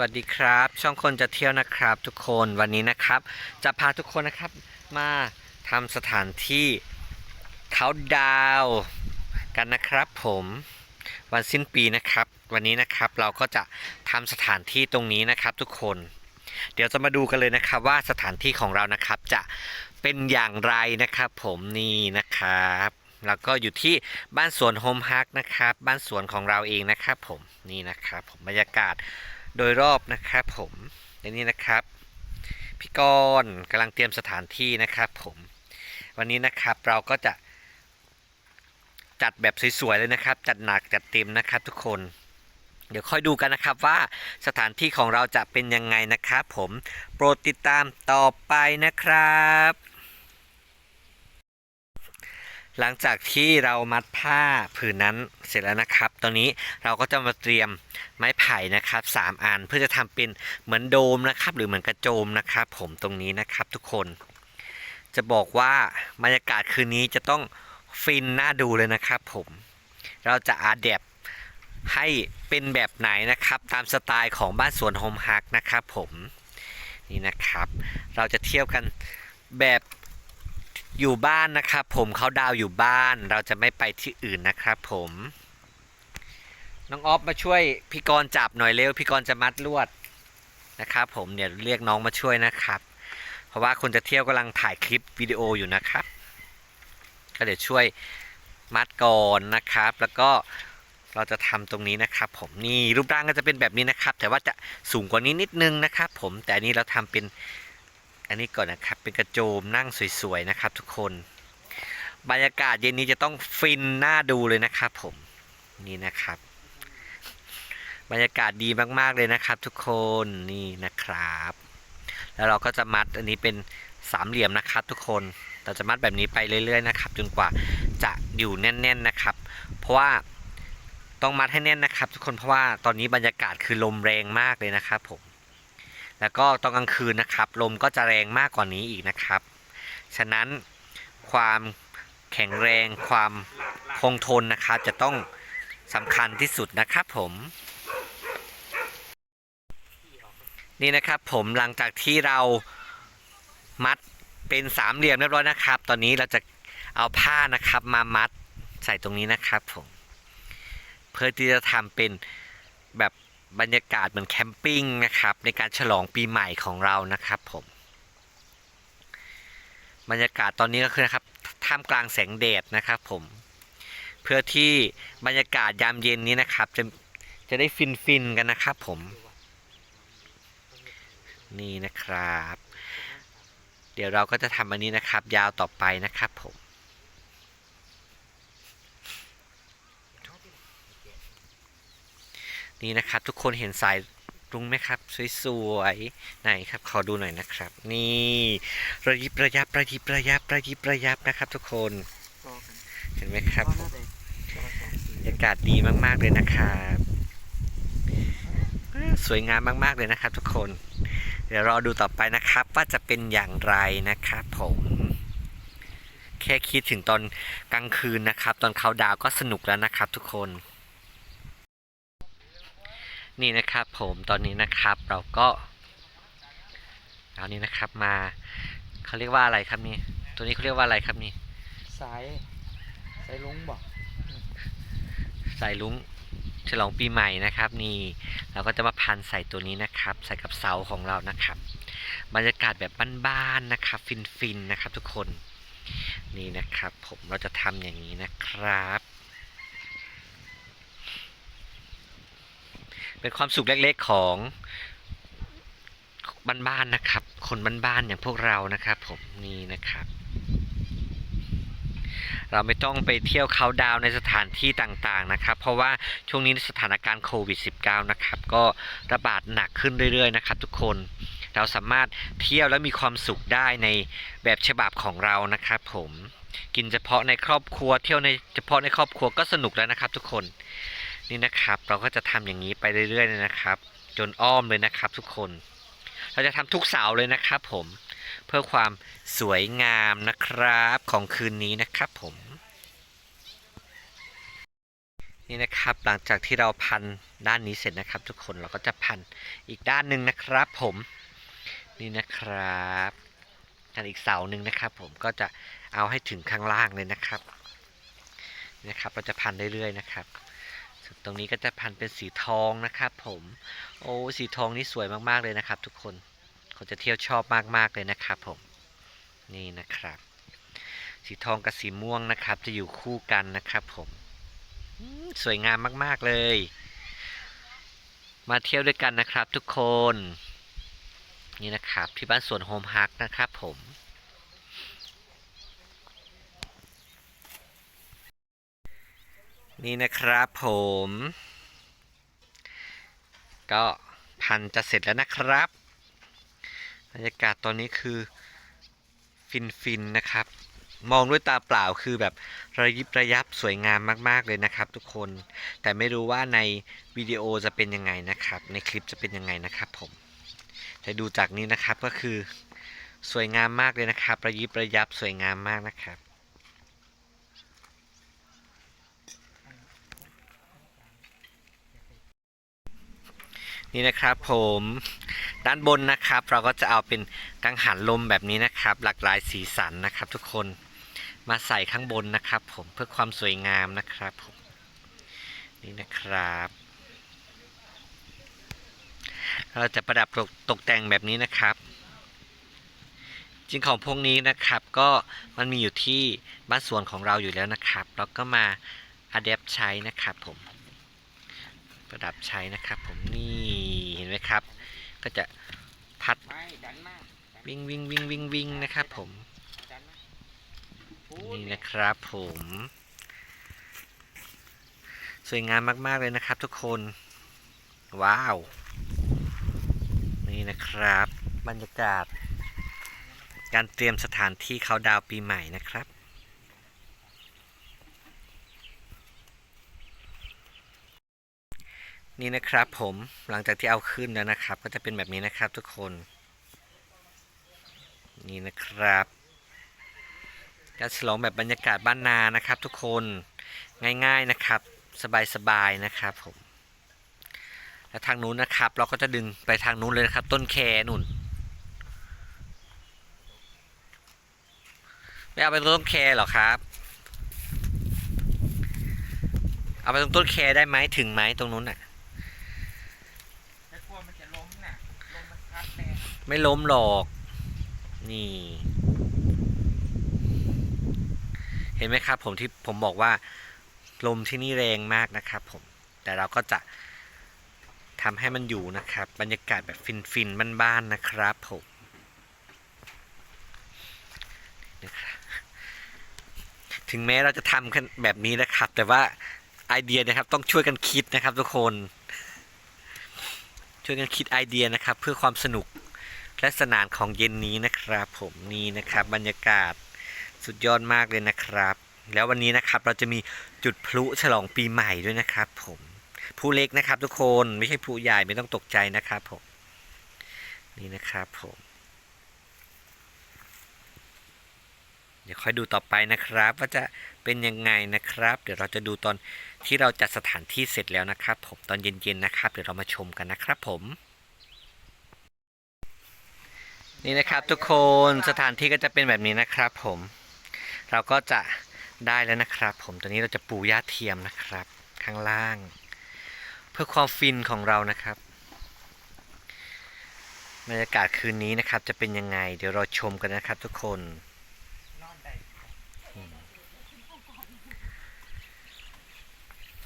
วัสดีครับ ช่องคนจะเที่ยวนะครับทุกคนวันนี้นะครับ จะพาทุกคนนะครับมาทำสถานที่เขาดาวกันนะครับผมวันสิ้นปีนะครับ วันนี้นะครับเราก็จะทำสถานที่ตรงนี้นะครับทุกคน เดี๋ยวจะมาดูกันเลยนะครับว่าสถานที่ของเรานะครับจะเป็นอย่างไรนะครับ ผมนี่นะครับแล้วก็อยู่ที่บ้านสวนโฮมฮักนะครับ บ้านสวนของเราเองนะครับผมนี่นะครับผมบรรยากาศ โดยรอบนะครับผมและนี่นะครับ พี่กรณ์กำลังเตรียมสถานที่นะครับผมวันนี้นะครับเราก็จะจัดแบบสวยๆเลยนะครับ จัดหนักจัดเต็มนะครับทุกคน เดี๋ยวค่อยดูกันนะครับว่าสถานที่ของเราจะเป็นยังไงนะครับผมโปรดติดตามต่อไปนะครับ หลังจากที่เรามัดผ้าผืนนั้นเสร็จแล้วนะครับ ตอนนี้เราก็จะมาเตรียมไม้ไผ่นะครับสามอันเพื่อจะทำเป็นเหมือนโดมนะครับ หรือเหมือนกระโจมนะครับ ผมตรงนี้นะครับทุกคน จะบอกว่าบรรยากาศคืนนี้จะต้องฟินน่าดูเลยนะครับ ผม เราจะอาแดบให้เป็นแบบไหนนะครับ ตามสไตล์ของบ้านสวนโฮมฮักนะครับ ผมนี่นะครับ เราจะเทียวกันแบบ อยู่บ้านนะครับผมเขาดาวอยู่บ้านเราจะไม่ไปที่อื่นนะครับผมน้องออฟมาช่วยพี่กรณ์จับหน่อยเร็วพี่กรณ์จะมัดลวดนะครับผมเดี๋ยเรียกน้องมาช่วยนะครับ เพราะว่าคนจะเที่ยวกำลังถ่ายคลิปวิดีโออยู่นะครับ ก็เดี๋ยวช่วยมัดก่อนนะครับ แล้วก็เราจะทำตรงนี้นะครับ ผมนี่รูปร่างก็จะเป็นแบบนี้นะครับ แต่ว่าจะสูงกว่านี้นิดนึงนะครับ ผมแต่อันนี้เราทำเป็น อันนี้ก่อนนะครับเป็นกระโจมนั่งสวยๆนะครับ ทุกคนบรรยากาศเย็นนี้จะต้องฟินน่าดูเลยนะครับ ผมนี่นะครับ บรรยากาศดีมากๆเลยนะครับ ทุกคนนี่นะครับ แล้วเราก็จะมัดอันนี้เป็นสามเหลี่ยมนะครับ ทุกคนเราจะมัดแบบนี้ไปเรื่อย ๆ นะครับ จนกว่าจะอยู่แน่น ๆนะครับ เพราะว่าต้องมัดให้แน่นนะครับ ทุกคนเพราะว่าตอนนี้บรรยากาศคือลมแรงมากเลยนะครับผม แล้วก็ตอนกลางคืนนะครับ ลมก็จะแรงมากกว่านี้อีกนะครับ ฉะนั้นความแข็งแรงความคงทนนะครับจะต้องสำคัญที่สุดนะครับผม นี่นะครับผมหลังจากที่เรามัดเป็นสามเหลี่ยมเรียบร้อยนะครับ ตอนนี้เราจะเอาผ้านะครับมามัดใส่ตรงนี้นะครับผมเพื่อที่จะทำเป็นแบบ บรรยากาศเหมือนแคมปิ้งนะครับ ในการฉลองปีใหม่ของเรานะครับผม บรรยากาศตอนนี้ก็คือนะครับท่ามกลางแสงแดดนะครับผม เพื่อที่บรรยากาศยามเย็นนี้นะครับ จะจะได้ฟินฟินๆกันนะครับผม นี่นะครับ เดี๋ยวเราก็จะทำอันนี้นะครับ ยาวต่อไปนะครับผม นี่นะครับ ทุกคนเห็นสายรุ้งไหมครับ สวยๆไหนครับ ขอดูหน่อยนะครับ นี่ระยิบระยับระยิบระยับระยิบระยับนะครับ ทุกคนเห็นไหมครับบรรยากาศดีมากๆเลยนะครับอ่าสวยงามมาก ๆ เลยนะครับ ทุกคน เดี๋ยวรอดูต่อไปนะครับ ว่าจะเป็นอย่างไรนะครับผมแค่คิดถึงตอนกลางคืนนะครับ ตอนเขาดาวก็สนุกแล้วนะครับ ทุกคน นี่นะครับผมตอนนี้นะครับเราก็เอานี้นะครับมาเขาเรียกว่าอะไรครับนี่ ตัวนี้เขาเรียกว่าอะไรครับนี่ สาย สายลุงบอกสายลุ้งฉลองปีใหม่นะครับ นี่เราก็จะมาพันใส่ตัวนี้นะครับ ใส่กับเสาของเรานะครับ บรรยากาศแบบบ้านๆนะครับ ฟินๆนะครับทุกคนนี่นะครับ ผมเราจะทำอย่างนี้นะครับ เป็นความสุขเล็กๆของบ้านๆนะครับ คนบ้านๆอย่างพวกเรานะครับผมนี่นะครับ เราไม่ต้องไปเที่ยวเขาดาวในสถานที่ต่างๆนะครับ เพราะว่าช่วงนี้สถานการณ์โควิด -19 นะครับ ก็ระบาดหนักขึ้นเรื่อยๆนะครับ ทุกคนเราสามารถเที่ยวและมีความสุขได้ในแบบฉบับของเรานะครับ ผมกินเฉพาะในครอบครัว เที่ยวในเฉพาะในครอบครัวก็สนุกแล้วนะครับ ทุกคน นี่นะครับ เราก็จะทำอย่างนี้ไปเรื่อยๆเลยนะครับ จนอ้อมเลยนะครับ ทุกคน เราจะทำทุกเสาเลยนะครับ ผม เพื่อความสวยงามนะครับของคืนนี้นะครับ ผม นี่นะครับ หลังจากที่เราพันด้านนี้เสร็จนะครับ ทุกคนเราก็จะพันอีกด้านหนึ่งนะครับ ผม นี่นะครับกันอีกเสาหนึ่งนะครับ ผมก็จะเอาให้ถึงข้างล่างเลยนะครับนะครับ เราจะพันเรื่อยๆนะครับ ตรงนี้ก็จะพันเป็นสีทองนะครับผมโอ้สีทองนี่สวยมากๆเลยนะครับ ทุกคนคนจะเที่ยวชอบมากๆเลยนะครับผมนี่นะครับ สีทองกับสีม่วงนะครับ จะอยู่คู่กันนะครับผมสวยงามมากๆเลย มาเที่ยวด้วยกันนะครับ ทุกคนนี่นะครับที่บ้านสวนโฮมฮักนะครับผม นี่นะครับผม ก็พันจะเสร็จแล้วนะครับบรรยากาศตอนนี้คือฟินฟินๆนะครับ มองด้วยตาเปล่าคือแบบระยิบระยับสวยงามมาก ๆ เลยนะครับ ทุกคนแต่ไม่รู้ว่าในวิดีโอจะเป็นยังไงนะครับ ในคลิปจะเป็นยังไงนะครับผมแต่ดูจากนี้นะครับก็คือสวยงามมากเลยนะครับ ระยิบระยับสวยงามมากนะครับ นี่นะครับผมด้านบนนะครับ เราก็จะเอาเป็นกังหันลมแบบนี้นะครับ หลากหลายสีสันนะครับ ทุกคนมาใส่ข้างบนนะครับ ผมเพื่อความสวยงามนะครับผมนี่นะครับ เราจะประดับตกตกแต่งแบบนี้นะครับจริงของพวกนี้นะครับก็มันมีอยู่ที่บ้านสวนของเราอยู่แล้วนะครับ เราก็มาอัดแอปใช้นะครับผม ประดับใช้นะครับผมนี่ นไหมครับ ก็จะพัดวิ่งวิ่งวิ่งวิ่งวิ่งนะครับผมนี่นะครับผม สวยงามมากๆเลยนะครับทุกคน ว้าว นี่นะครับ บรรยากาศ การเตรียมสถานที่เขาดาวปีใหม่นะครับ นี่นะครับผมหลังจากที่เอาขึ้นแล้วนะครับ ก็จะเป็นแบบนี้นะครับทุกคน นี่นะครับการฉลองแบบบรรยากาศบ้านนานะครับ ทุกคนง่ายๆนะครับ สบายๆนะครับผมแล้วทางนู้นนะครับ เราก็จะดึงไปทางนู้นเลยนะครับ ต้นแคนุ่นไม่เอาไปตรงต้นแคหรอครับ เอาไปตรงต้นแคได้ไหมถึงไหมตรงนู้นน่ะ ถ้ากลัวมันจะล้มน่ะลมมันพัดแรง ไม่ล้มหรอก นี่ เห็นไหมครับผมที่ผมบอกว่า ลมที่นี่แรงมากนะครับผม แต่เราก็จะทำให้มันอยู่นะครับ บรรยากาศแบบฟินๆบ้านๆนะครับผมนะครับถึงแม้เราจะทำกันแบบนี้นะครับ แต่ว่าไอเดียนะครับต้องช่วยกันคิดนะครับทุกคน ช่วยกันคิดไอเดียนะครับ เพื่อความสนุก และสนานของเย็นนี้นะครับผมนี่นะครับบรรยากาศสุดยอดมากเลยนะครับ แล้ววันนี้นะครับเราจะมีจุดพลุฉลองปีใหม่ด้วยนะครับผมผู้เล็กนะครับทุกคนไม่ใช่ผู้ใหญ่ไม่ต้องตกใจนะครับผมนี่นะครับผมเดี๋ยวค่อยดูต่อไปนะครับ ว่าจะเป็นยังไงนะครับ เดี๋ยวเราจะดูตอนที่เราจัดสถานที่เสร็จแล้วนะครับ ผมตอนเย็นๆนะครับ เดี๋ยวเรามาชมกันนะครับผม นี่นะครับทุกคนสถานที่ก็จะเป็นแบบนี้นะครับผม เราก็จะได้แล้วนะครับ ผมตอนนี้เราจะปูหญ้าเทียมนะครับ ข้างล่าง เพื่อความฟินของเรานะครับบรรยากาศคืนนี้นะครับ จะเป็นยังไง เดี๋ยวเราชมกันนะครับ ทุกคน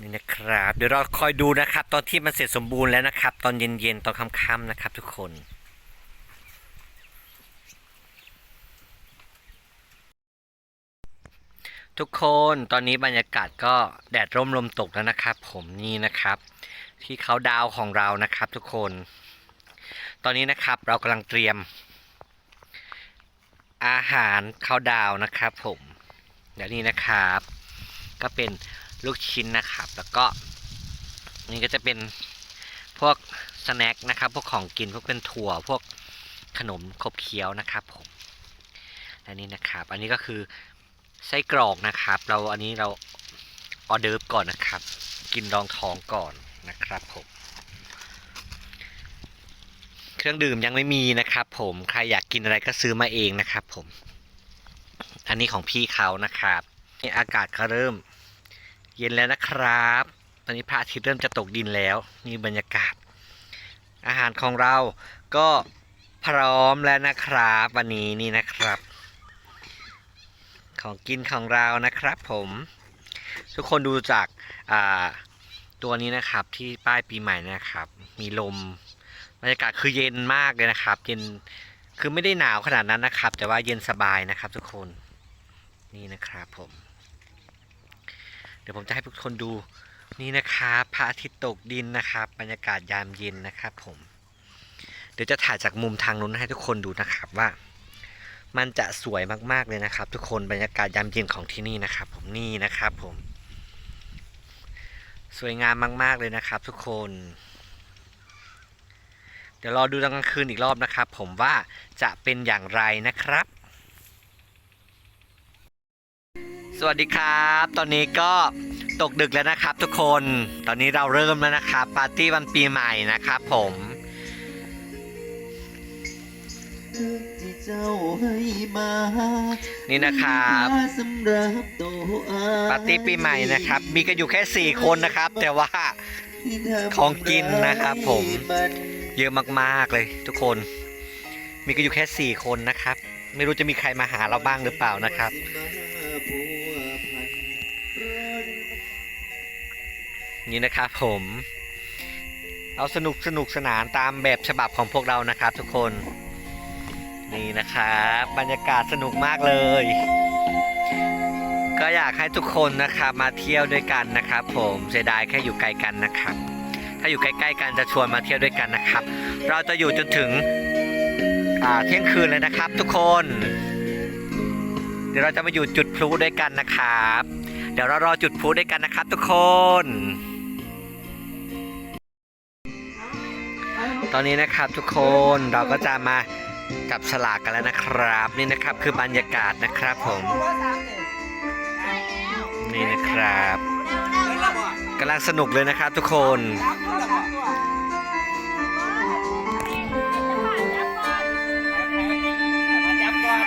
นี่นะครับ เดี๋ยวเราคอยดูนะครับ ตอนที่มันเสร็จสมบูรณ์แล้วนะครับ ตอนเย็นๆตอนค่ำๆนะครับ ทุกคน ทุกคนตอนนี้บรรยากาศก็แดดร่มลมตกแล้วนะครับ ผมนี่นะครับ ที่เขาดาวของเรานะครับ ทุกคน ตอนนี้นะครับเรากำลังเตรียม อาหารข้าวดาวนะครับ ผมเดี๋ยวนี้นะครับ ก็เป็นลูกชิ้นนะครับ แล้วก็นี่ก็จะเป็นพวกสแน็คนะครับ พวกของกินพวกเป็นถั่วพวกขนมขบเคี้ยวนะครับ ผมและนี่นะครับ อันนี้ก็คือ ไส้กรอกนะครับ เราอันนี้เราออเดิร์ฟก่อนนะครับ กินรองท้องก่อนนะครับผมเครื่องดื่มยังไม่มีนะครับ ผมใครอยากกินอะไรก็ซื้อมาเองนะครับ ผม อันนี้ของพี่เขานะครับนี่อากาศก็เริ่ม เย็นแล้วนะครับ ตอนนี้พระอาทิตย์เริ่มจะตกดินแล้วนี่บรรยากาศ อาหารของเราก็พร้อมแล้วนะครับ วันนี้นี่นะครับ ของกินของเรานะครับผม ทุกคนดูจากาตัวนี้นะครับที่ป้ายปีใหม่นะครับ มีลมบรรยากาศคือเย็นมากเลยนะครับ เย็นคือไม่ได้หนาวขนาดนั้นนะครับ แต่ว่าเย็นสบายนะครับ ทุกคนนี่นะครับผม เดี๋ยวผมจะให้ทุกคนดูนี่นะครับพระอาทิตย์ตกดินนะครับ บรรยากาศยามเย็นนะครับ ผม เดี๋ยวจะถ่ายจากมุมทางนู้นให้ทุกคนดูนะครับว่า มันจะสวยมากๆเลยนะครับ ทุกคนบรรยากาศยามเย็นของที่นี่นะครับ ผมนี่นะครับผม สวยงามมาก ๆเลยนะครับ ทุกคน เดี๋ยวรอดูตอนกลางคืนอีกรอบนะครับ ผมว่าจะเป็นอย่างไรนะครับ สวัสดีครับ ตอนนี้ก็ตกดึกแล้วนะครับ ทุกคน ตอนนี้เราเริ่มแล้วนะครับปาร์ตี้วันปีใหม่นะครับ ผมที่ เจ้าให้มานี่นะครับสำหรับตัวอาปาร์ตี้ปีใหม่นะครับ มีกันอยู่แค่ 4 คนนะครับ แต่ว่าที่ทำของกินนะครับผมมันเยอะมากๆเลยทุกคน มีกันอยู่แค่ 4 คนนะครับ ไม่รู้จะมีใครมาหาเราบ้างหรือเปล่านะครับผัวพันนี่นะครับผมเอาสนุกสนุกสนานตามแบบฉบับของพวกเรานะครับทุกคน นี่นะครับบรรยากาศสนุกมากเลย ก็อยากให้ทุกคนนะครับมาเที่ยวด้วยกันนะครับ ผมเสียดายแค่อยู่ไกลกันนะครับ ถ้าอยู่ใกล้ๆกันจะชวนมาเที่ยวด้วยกันนะครับ เราจะอยู่จนถึงเที่ยงคืนเลยนะครับ ทุกคน เดี๋ยวเราจะมาอยู่จุดพลุด้วยกันนะครับ เดี๋ยวเรารอจุดพลุด้วยกันนะครับ ทุกคนตอนนี้นะครับทุกคนเราก็จะมา จับฉลากกันแล้วนะครับ นี่นะครับคือบรรยากาศนะครับผมนี่นะครับกำลังสนุกเลยนะครับทุกคนจับก่อน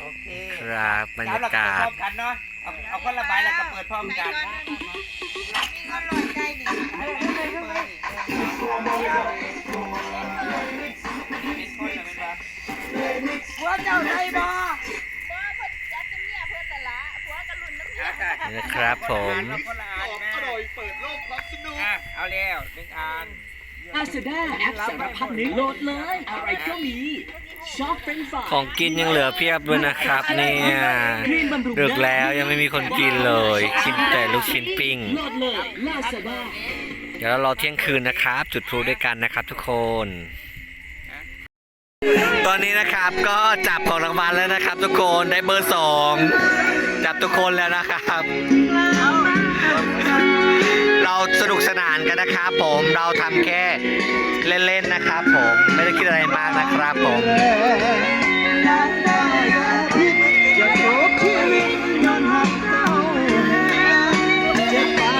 โอเคครับบรรยากาศพร้อมกันเนาะเอาเอาคนละใบแล้วก็เปิดพร้อมกัน ครับผม เอาคนละอันแม่อร่อยเปิดโลกความสนุกอะเอาแล้วหนึ่งอัน อาซาด้าแอปสารพัดนึกโหลดเลย อะไรก็มีชอบเป็นฝ่ายของกินยังเหลือเพียบด้วยนะครับเนี่ยครีมบำรุงดึกแล้วยังไม่มีคนกินเลยกินแต่ลูกชิ้นปิ้ง โหลดเลยลาซาด้าเดี๋ยวเรารอเที่ยงคืนนะครับ จุดพลุด้วยกันนะครับทุกคน ตอนนี้นะครับก็จับของรางวัลแล้วนะครับ ทุกคนได้เบอร์สอง จับทุกคนแล้วนะครับ เราสนุกสนานกันนะครับผมเราทำแค่เล่นๆนะครับผมไม่ได้คิดอะไรมากนะครับผม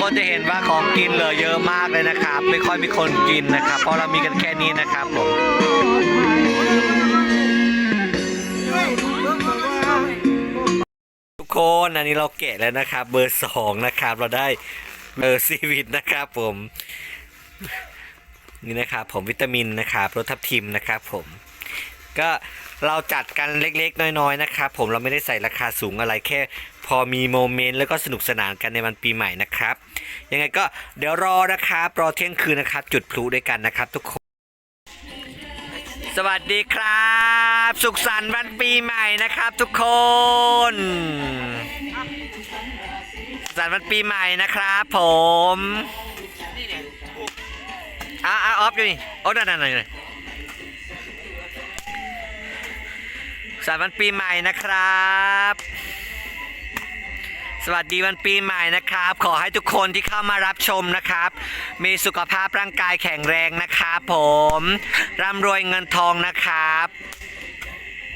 คนจะเห็นว่าของกินเหลือเยอะมากเลยนะครับ ไม่ค่อยมีคนกินนะครับ เพราะเรามีกันแค่นี้นะครับผม คนอันนี้เราเกะแล้วนะครับ เบอร์สองนะครับ เราได้เบอร์ซีวิตนะครับผมนี่นะครับผมวิตามินนะครับรสทับทิมนะครับผมก็เราจัดกันเล็กๆ น้อยๆนะครับผมเราไม่ได้ใส่ราคาสูงอะไรแค่ พอมีโมเมนต์แล้วก็สนุกสนานกันในวันปีใหม่นะครับ ยังไงก็เดี๋ยวรอนะครับรอเที่ยงคืนนะครับ จุดพลุด้วยกันนะครับทุกคน สวัสดีครับ สุขสันต์วันปีใหม่นะครับทุกคน สุขสันต์วันปีใหม่นะครับ ผมอะอะออฟอยู่นี่โอ้นั่นนั่นนั่นสวันต์วันปีใหม่นะครับ สวัสดีวันปีใหม่นะครับ ขอให้ทุกคนที่เข้ามารับชมนะครับ มีสุขภาพร่างกายแข็งแรงนะครับผมร่ำรวยเงินทองนะครับ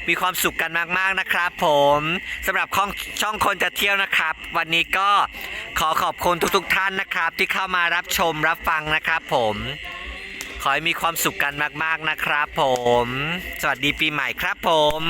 มีความสุขกันมากๆนะครับผมสำหรับช่องคนจะเที่ยวนะครับ วันนี้ก็ขอขอบคุณทุกๆท่านนะครับ ที่เข้ามารับชมรับฟังนะครับผมขอให้มีความสุขกันมากๆนะครับผม สวัสดีปีใหม่ครับผม